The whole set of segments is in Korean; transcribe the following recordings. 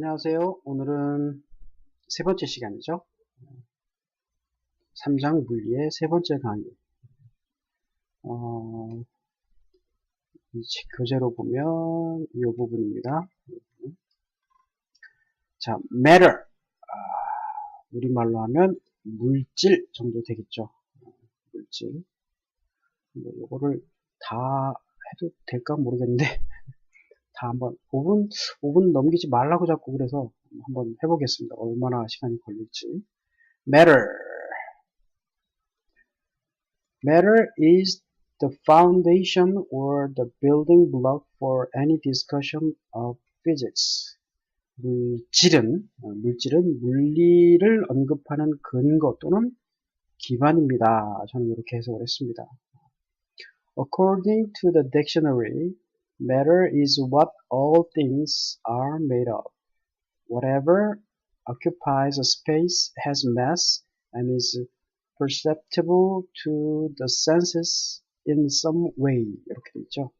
안녕하세요. 오늘은 세 번째 시간이죠. 3장 물리의 세 번째 강의. 어, 이 교재로 보면 이 부분입니다. 자, matter. 아, 우리말로 하면 물질 정도 되겠죠. 물질. 뭐 요거를 다 해도 될까 모르겠는데 다 한번 5분 5분 넘기지 말라고 자꾸 그래서 한번 해보겠습니다. 얼마나 시간이 걸릴지. Matter. Matter is the foundation or the building block for any discussion of physics. 물질은 물질은 물리를 언급하는 근거 또는 기반입니다. 저는 이렇게 해석을 했습니다. According to the dictionary, matter is what all things are made of. Whatever occupies a space has mass and is perceptible to the senses in some way. 이렇게 돼 있죠.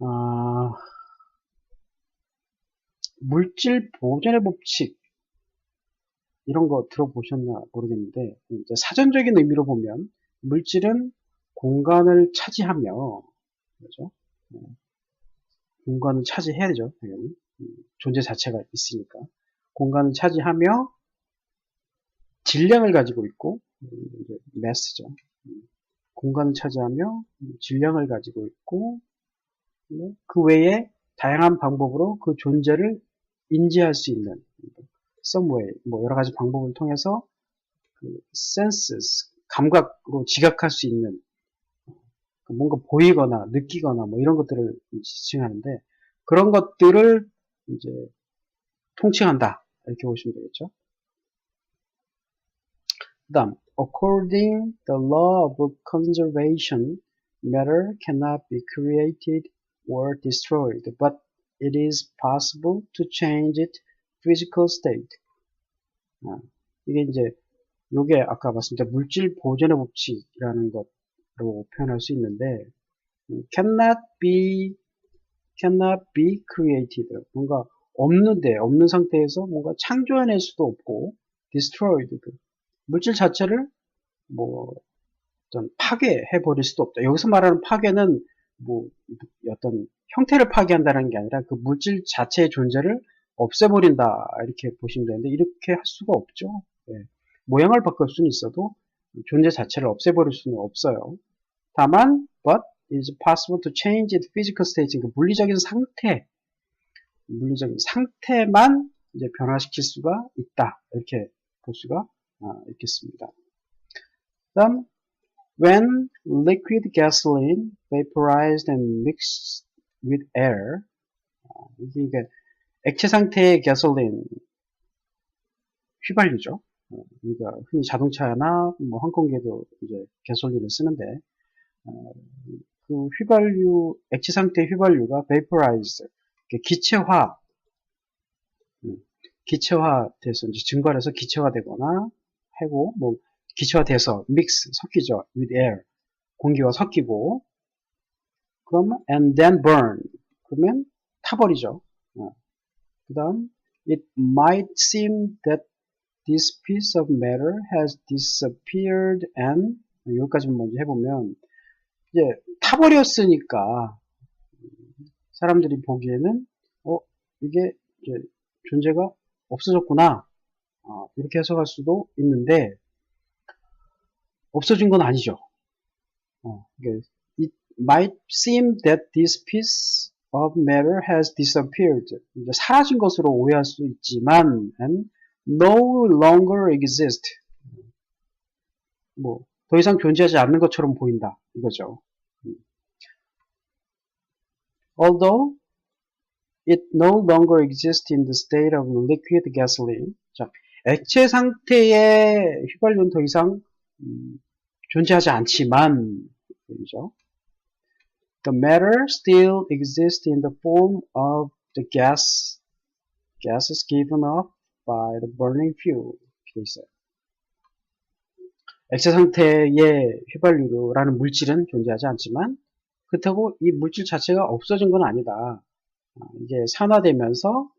아, 물질 보존의 법칙 이런 거 들어보셨나 모르겠는데 사전적인 의미로 보면 물질은 공간을 차지하며 그죠? 공간을 차지해야 되죠, 당연히. 존재 자체가 있으니까. 공간을 차지하며 질량을 가지고 있고, 이제 매스죠. 공간을 차지하며 질량을 가지고 있고, 그 외에 다양한 방법으로 그 존재를 인지할 수 있는 way, 뭐 여러 가지 방법을 통해서 그 senses, 감각으로 지각할 수 있는 뭔가 보이거나 느끼거나 뭐 이런 것들을 지칭하는데 그런 것들을 이제 통칭한다 이렇게 보시면 되겠죠. 그다음 according the law of conservation matter cannot be created or destroyed but it is possible to change its physical state. 아, 이게 이제 요게 아까 말씀드린 물질 보존의 법칙이라는 것 로 표현할 수 있는데 cannot be cannot be created 뭔가 없는데 없는 상태에서 뭔가 창조해낼 수도 없고 destroyed 물질 자체를 뭐 어떤 파괴해 버릴 수도 없다. 여기서 말하는 파괴는 뭐 어떤 형태를 파괴한다는 게 아니라 그 물질 자체의 존재를 없애버린다 이렇게 보시면 되는데 이렇게 할 수가 없죠. 네. 모양을 바꿀 수는 있어도 존재 자체를 없애버릴 수는 없어요. 다만, but is possible to change its physical state. 그 물리적인 상태, 물리적인 상태만 이제 변화시킬 수가 있다. 이렇게 볼 수가 있겠습니다. 다음, when liquid gasoline vaporized and mixed with air, 이게 액체 상태의 가솔린 휘발유죠. 우리가 흔히 자동차나 뭐 항공기에도 이제 가솔린을 쓰는데 그 휘발유 액체 상태 휘발유가 vaporized 기체화 기체화돼서 이제 증발해서 기체화되거나 하고 뭐 기체화돼서 mix 섞이죠 with air 공기와 섞이고 그러면 and then burn 그러면 타버리죠. 어. 그다음 it might seem that this piece of matter has disappeared and 여기까지 먼저 해보면 이제 타버렸으니까 사람들이 보기에는 어 이게 이제 존재가 없어졌구나 어, 이렇게 해석할 수도 있는데 없어진 건 아니죠. 어, it might seem that this piece of matter has disappeared. 이제 사라진 것으로 오해할 수 있지만 and no longer exist. 뭐 더 이상 존재하지 않는 것처럼 보인다 이거죠. Although it no longer exists in the state of liquid gasoline. 자, 액체 상태의 휘발유는 더 이상 음, 존재하지 않지만 그죠? The matter still exists in the form of the gas gases given off by the burning fuel. 이렇게 있어요. 액체 상태의 휘발유라는 물질은 존재하지 않지만 그렇다고 이 물질 자체가 없어진 건 아니다. 어, 이게 산화되면서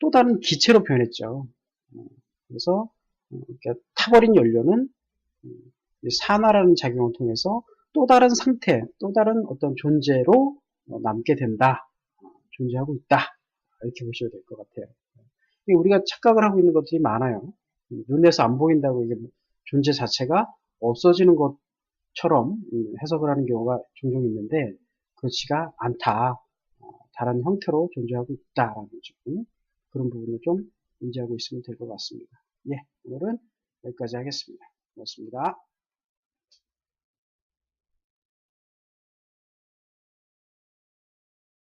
또 다른 기체로 변했죠. 어, 그래서 어, 타버린 연료는 음, 이 산화라는 작용을 통해서 또 다른 상태, 또 다른 어떤 존재로 어, 남게 된다. 어, 존재하고 있다. 이렇게 보셔야 될 것 같아요. 이게 우리가 착각을 하고 있는 것들이 많아요. 음, 눈에서 안 보인다고 이게 존재 자체가 없어지는 것처럼 음, 해석을 하는 경우가 종종 있는데 그렇지가 않다. 어, 다른 형태로 존재하고 있다라는 점 그런 부분을 좀 인지하고 있으면 될 것 같습니다. 예, 오늘은 여기까지 하겠습니다. 고맙습니다.